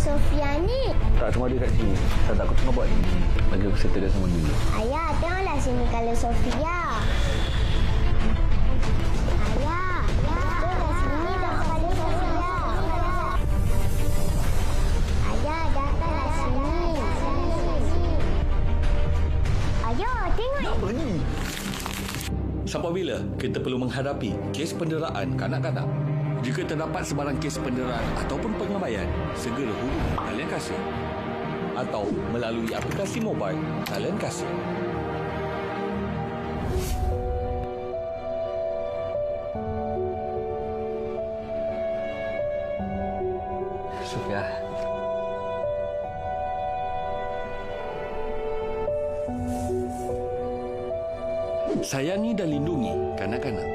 Sofia ni? Tak semua dia kat sini. Saya takut tengah buat ni. Bagi aku settle dia sama dulu. Ayah, tengoklah sini kalau Sofia. Ayah, tengoklah sini dah kalau Sofia. Ayah, datanglah sini. Ayah, tengok. Apa ni? Sampai bila kita perlu menghadapi kes penderaan kanak-kanak? Jika terdapat sebarang kes penderaan ataupun pengabaian, segera hubungi talian kasih. Atau melalui aplikasi mobile talian kasih. Sofia. Sayangi dan lindungi kanak-kanak.